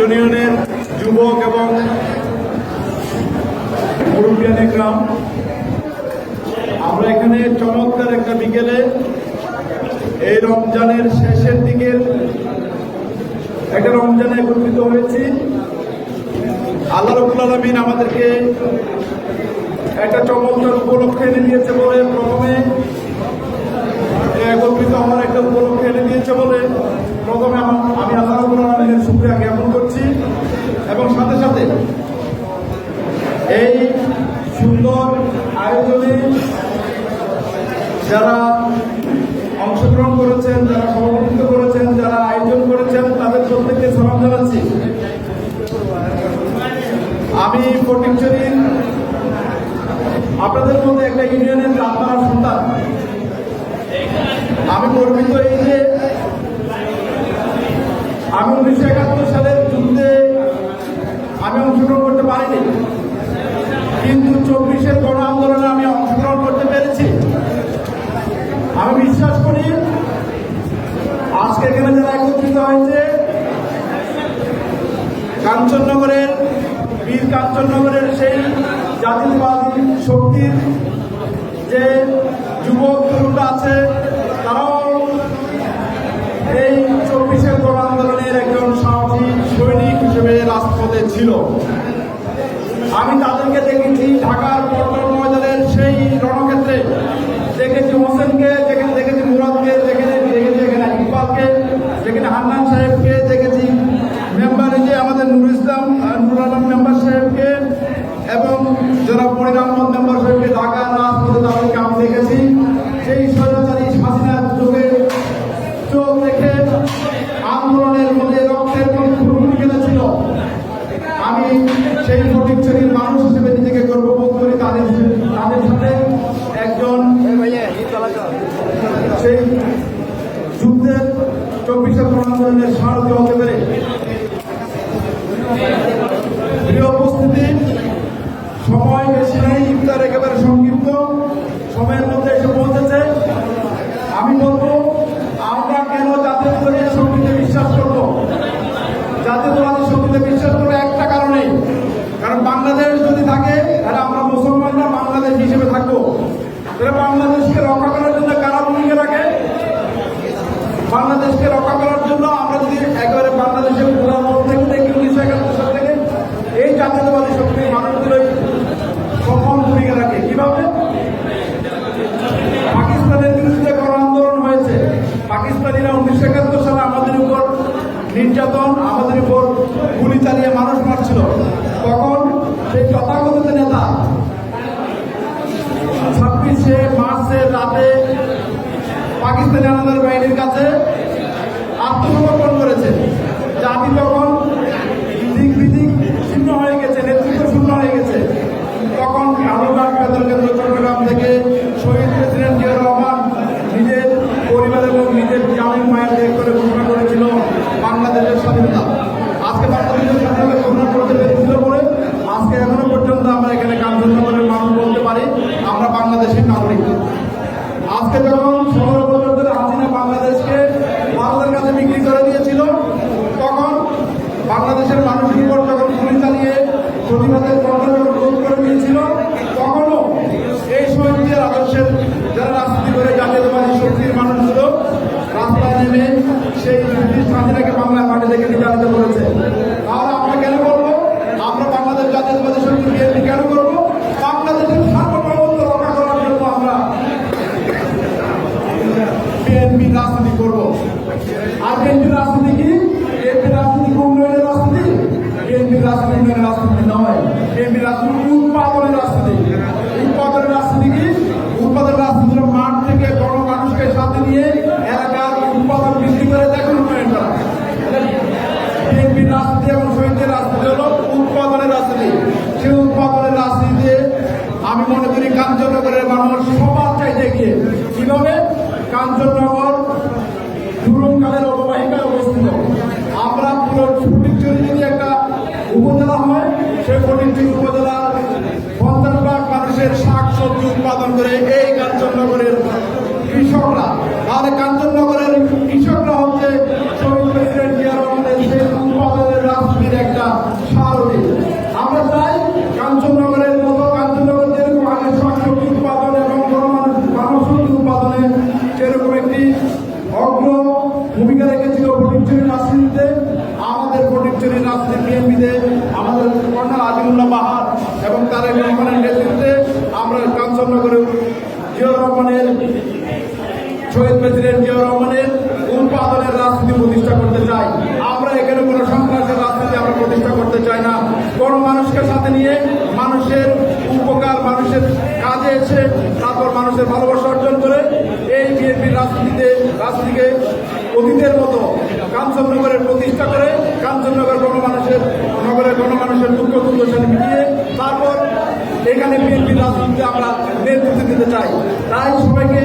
ইউনিয়নের যুবক এবং গ্রাম আমরা এখানে চমৎকার একটা বিকেলে এই রমজানের শেষের দিকের একটা রমজানে একত্রিত হয়েছি। আল্লাহ রবুল আলমিন আমাদেরকে একটা চমৎকার উপলক্ষে এনে দিয়েছে বলে প্রথমে একত্রিত হওয়ার একটা উপলক্ষ অংশগ্রহণ করেছেন, যারা সভাপতিত্ব করেছেন, যারা আয়োজন করেছেন, তাদের প্রত্যেককে সালাম জানাচ্ছি। আমি ফটিকচুরির আপনাদের মধ্যে একটা ইউনিয়নের আপনারা সন্তান। আমি গর্বিত এই যে আমি উনিশশো একাত্তর সালের যুদ্ধে আমি অংশগ্রহণ করতে পারিনি। কিন্তু চব্বিশের গণ আন্দোলনে আমি বিশ্বাস করি আজকে এখানে যারা একত্রিত হয়েছে, কাঞ্চননগরের, বীর কাঞ্চননগরের সেই জাতিবাদী শক্তির যে যুবক তরুণরা আছে, তারাও এই চব্বিশের গণ আন্দোলনের একজন সাহসী সৈনিক হিসেবে রাজপথে ছিল। আমি তাদেরকে দেখেছি ঢাকার পটল হচ্ছে নেতা? ছাব্বিশে মার্চে রাতে পাকিস্তানি আমাদের বাহিনীর কাছে আত্মসমর্পণ করেছে জাতির আমি মনে করি কাঞ্চননগরের মানুষ সবার চাইতে গিয়ে কীভাবে? কাঞ্চননগর পুরনকালের অববাহিকায় অবস্থিত। আমরা পুরো ফটিকচুরি যদি একটা উপজেলা হয় সেই ফটিকচুরি উপজেলার পঞ্চাশ লাখ মানুষের শাক সবজি উৎপাদন করে এই কাঞ্চননগরের কৃষকরা। তাহলে কাঞ্চননগর তারেক রহমানের নেতৃত্বে আমরা কাঞ্চননগরে জিয়াউর রহমানের, শহীদ প্রেসিডেন্ট জিয়াউর রহমানের উৎপাদনের রাজনীতি প্রতিষ্ঠা করতে চাই। আমরা এখানে কোনো সন্ত্রাসের রাজনীতি আমরা প্রতিষ্ঠা করতে চাই না। কোন মানুষকে সাথে নিয়ে মানুষের উপকার, মানুষের কাজে এসে তারপর মানুষের ভালোবাসা অর্জন করে এই বিএনপির রাজনীতিতে, রাজনীতিকে অতীতের মতো কাঞ্চননগরের প্রতিষ্ঠা করে কাঞ্চননগর গণমানুষের, নগরের গণমানুষের দুঃখ দুর্দশা মিটিয়ে তারপর এখানে বিএনপি রাজনীতিতে আমরা নেতৃত্ব দিতে চাই। তাই সবাইকে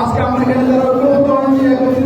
আজকে আমরা এখানে যারা ঐক্যবদ্ধ হয়েছি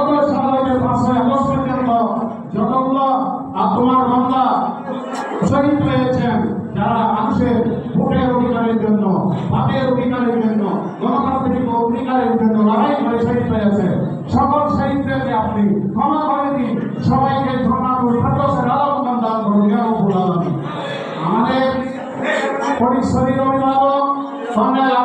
方便